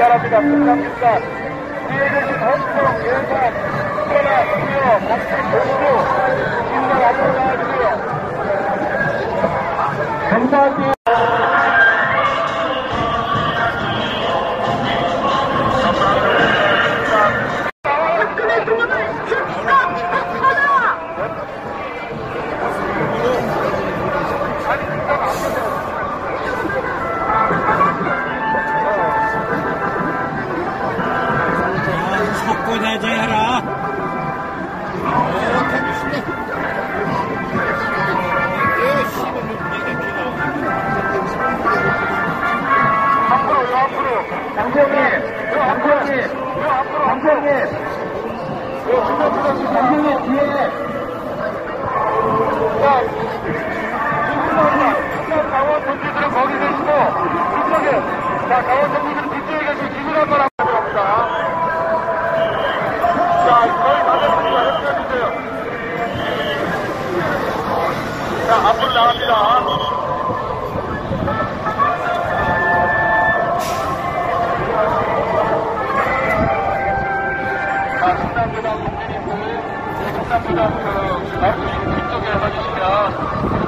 바랍니다. 감사합니다. 뒤에 계신 헌정, 예산, 특별한 수요, 박수, 복수, 신발 앞으로 나와주세요. 감사합니다. 자, 강원 동지들은 뒤쪽에 계시고, 기분 한번 한번 합니다. 자, 거의 다 됐습니다. 협조해주세요. 자, 앞으로 나갑니다. 신남부담 그, 말씀 뒤쪽에 서주시면,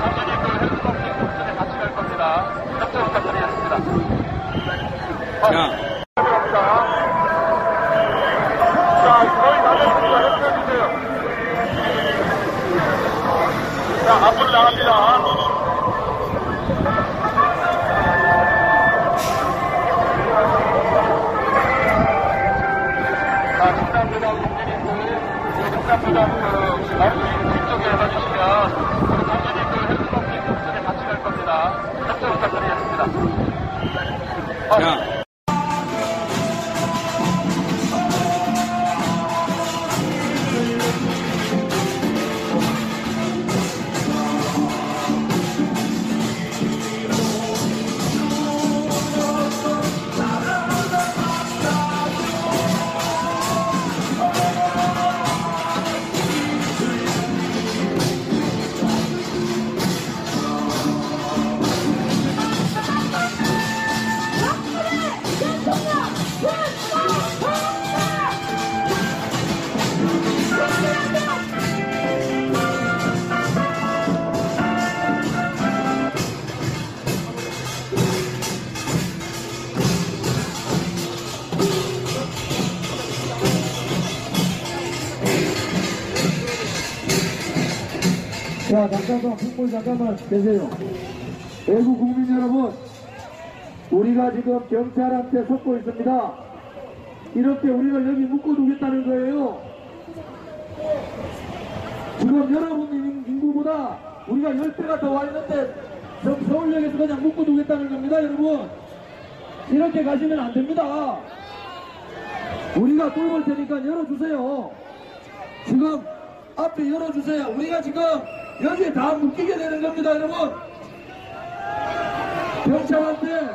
국민님들 헬스커피 공전에 같이 갈 겁니다. 협조 부탁드리겠습니다. 자, 감 신남부담 그, 말씀 뒤쪽에 서주시면, 국민님들 헬스커피 공전에 같이 갈 겁니다. 협조 부탁드리겠습니다. 자. 잠깐만, 국물 잠깐만 계세요. 외국 국민 여러분, 우리가 지금 경찰한테 속고 있습니다. 이렇게 우리를 여기 묶어두겠다는 거예요. 지금 여러분 인- 인구보다 우리가 10배가 더 와 있는데 서- 서울역에서 그냥 묶어두겠다는 겁니다, 여러분. 이렇게 가시면 안 됩니다. 우리가 돌볼 테니까 열어주세요. 지금 앞에 열어주세요. 우리가 지금 여기에 다 묶이게 되는 겁니다, 여러분. 경찰한테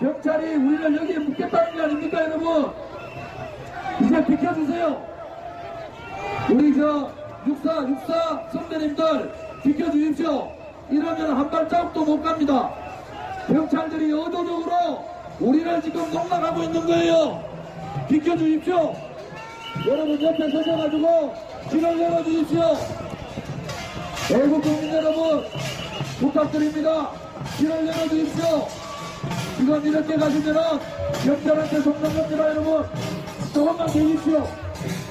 경찰이 우리를 여기에 묶겠다는 거 아닙니까, 여러분? 이제 비켜주세요. 우리 저 육사 육사 선배님들 비켜주십시오. 이러면 한 발자국도 못 갑니다. 경찰들이 의도적으로 우리를 지금 농락하고 있는 거예요. 비켜주십시오. 여러분 옆에 서셔가지고 길을 열어주십시오. 외국 국민 여러분 부탁드립니다. 길을 열어주십시오. 지금 이렇게 가시면은 경찰한테 속는 겁니다 여러분. 조금만 계십시오.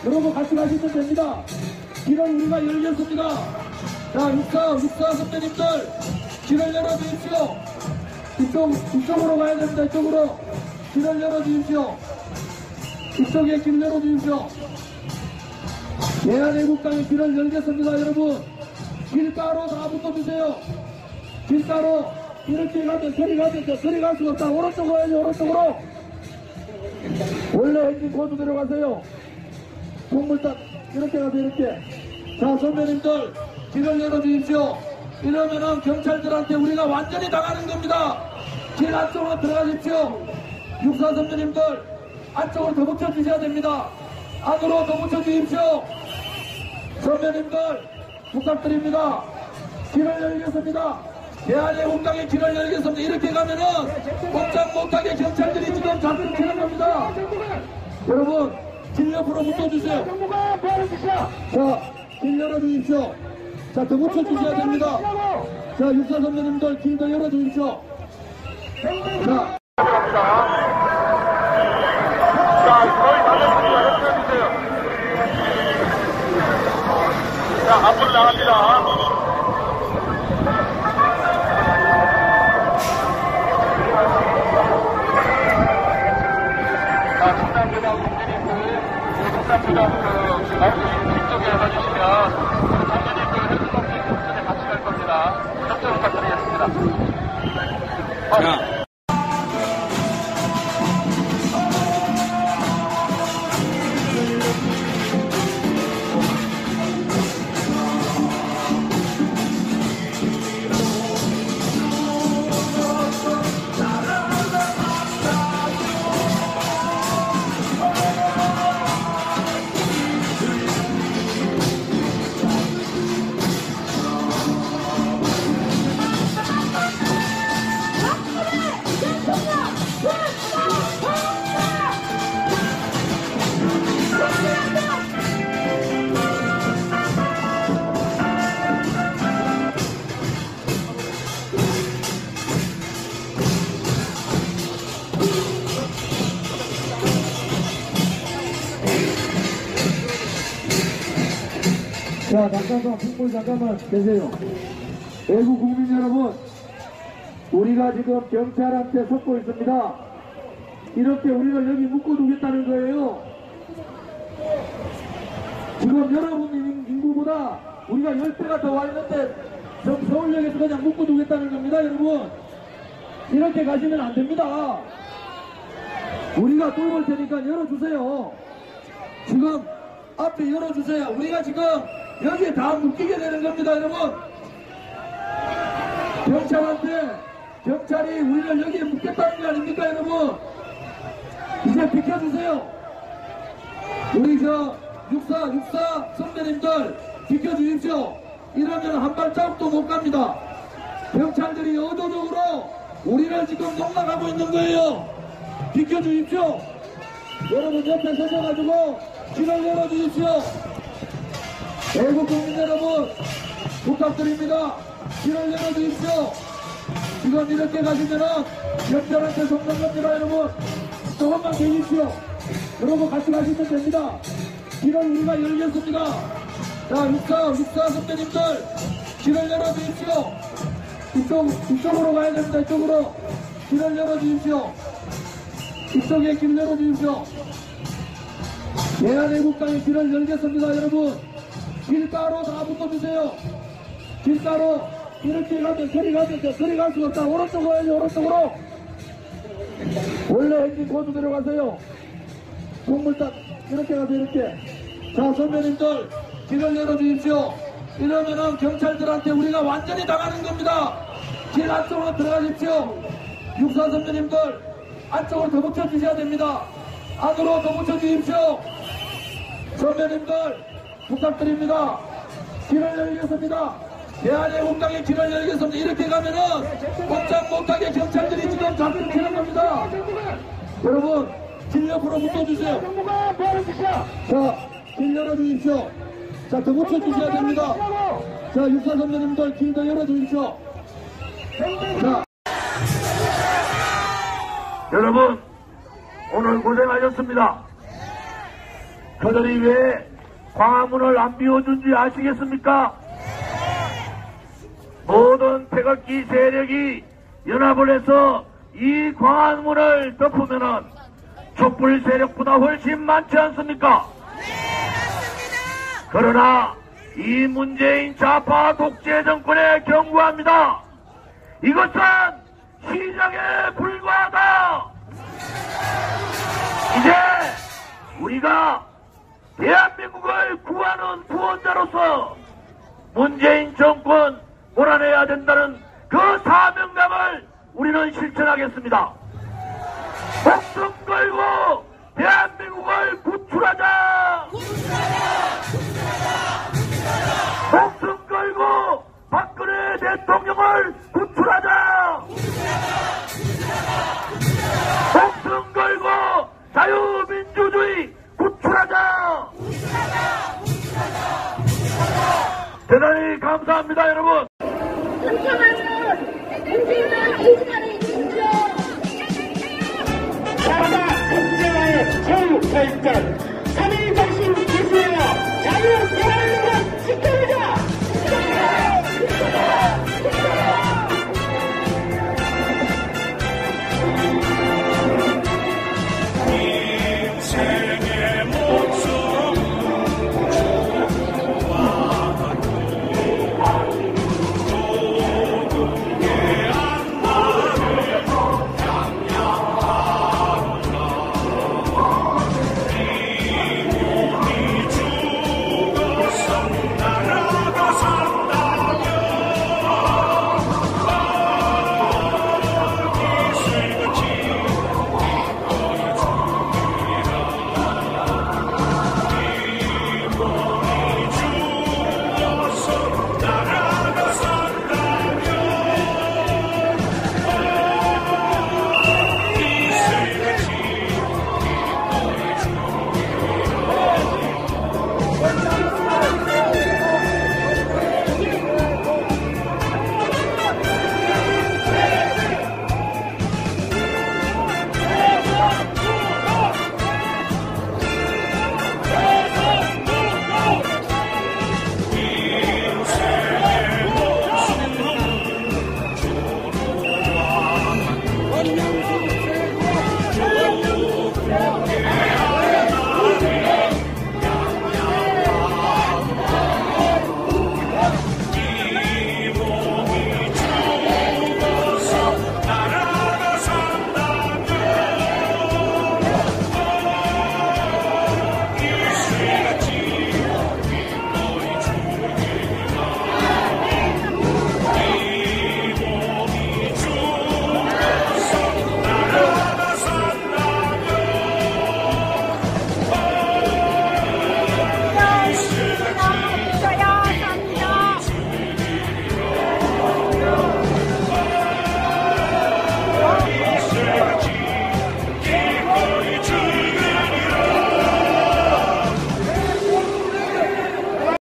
여러분 같이 가시면 됩니다. 길을 우리가 열겠습니다. 자 육사 육사 선배님들 길을 열어주십시오. 이쪽 이쪽으로 가야 됩니다. 이쪽으로 길을 열어주십시오. 이쪽에 길 열어주십시오. 대한애국당의 길을 열겠습니다, 여러분. 길가로 다 붙어주세요. 길가로 이렇게 가면 저리 저 저리 갈 수가 없다. 오른쪽으로 가야죠, 오른쪽으로. 원래 행진 코드 들어가세요. 동물딱 이렇게 가서 이렇게. 자, 선배님들 길을 열어주십시오. 이러면은 경찰들한테 우리가 완전히 당하는 겁니다. 길 안쪽으로 들어가십시오. 육사 선배님들 안쪽으로 더 붙여주셔야 됩니다. 안으로 더 붙여주십시오. 선배님들 부탁드립니다. 길을 열겠습니다. 대한애국당의 길을 열겠습니다. 이렇게 가면은 꼼짝 못하게 경찰들이 지금 잡고 치는 겁니다. 여러분, 길 옆으로 붙어주세요. 정부가 뭐하는 짓이야? 자, 길 열어주십시오. 자, 더 붙여주셔야 됩니다. 자, 육사 선배님들 길더 열어주십시오. 자, 자, 자, 앞으로 나갑니다. 자, 잠깐만, 풍물 잠깐만 계세요. 외국 국민 여러분, 우리가 지금 경찰한테 섰고 있습니다. 이렇게 우리를 여기 묶어두겠다는 거예요. 지금 여러분 인- 인구보다 우리가 10배가 더 와 있는데 저 서울역에서 그냥 묶어두겠다는 겁니다, 여러분. 이렇게 가시면 안 됩니다. 우리가 돌볼 테니까 열어주세요. 지금 앞에 열어주세요. 우리가 지금 여기에 다 묶이게 되는 겁니다, 여러분. 경찰한테 경찰이 우리를 여기에 묶겠다는 거 아닙니까, 여러분? 이제 비켜주세요. 우리 저 육사 육사 선배님들 비켜주십시오. 이러면 한 발자국도 못 갑니다. 경찰들이 의도적으로 우리를 지금 농락하고 있는 거예요. 비켜주십시오. 여러분 옆에 서셔가지고 길을 열어주십시오. 애국 국민 여러분 부탁드립니다. 길을 열어주십시오. 지금 이렇게 가시면은 경찰한테 속는 겁니다 여러분. 조금만 계십시오. 여러분 같이 가시면 됩니다. 길을 우리가 열겠습니다. 자 육사 육사 선배님들 길을 열어주십시오. 이쪽 이쪽으로 가야 됩니다. 이쪽으로 길을 열어주십시오. 이쪽에 길 열어주십시오. 대한애국당의 길을 열겠습니다, 여러분. 길가로 다 붙어주세요. 길가로 이렇게 가면 서리 가면 돼. 서리 갈 수가 없다. 오른쪽으로 가야죠, 오른쪽으로. 원래 엔진 코드 들어가세요. 국물딱 이렇게 가서 이렇게. 자, 선배님들 길을 열어주십시오. 이러면은 경찰들한테 우리가 완전히 당하는 겁니다. 길 안쪽으로 들어가십시오. 육사 선배님들 안쪽으로 더 붙여주셔야 됩니다. 안으로 더 붙여주십시오. 선배님들 부탁드립니다. 길을 열겠습니다. 대한애국당의 길을 열겠습니다. 이렇게 가면은 꼼짝 못하게 경찰들이 지금 잡고 치는 겁니다. 여러분 길 옆으로 짓이야? 자, 길 열어주십시오. 자, 더 붙여주셔야 됩니다. 자, 육사 선배님들 길 더 열어주십시오. 자. 여러분, 오늘 고생하셨습니다. 저들이 왜 광화문을 안 비워준지 아시겠습니까? 모든 태극기 세력이 연합을 해서 이 광화문을 덮으면은 촛불 세력보다 훨씬 많지 않습니까? 그러나 이 문재인 좌파 독재 정권에 경고합니다. 이것은 시작에 불과하다. 이제 우리가 대한민국을 구하는 구원자로서 문재인 정권 몰아내야 된다는 그 사명감을 우리는 실천하겠습니다. 목숨 걸고 대한민국을 구출하자! 목숨 걸고 박근혜 대통령을 구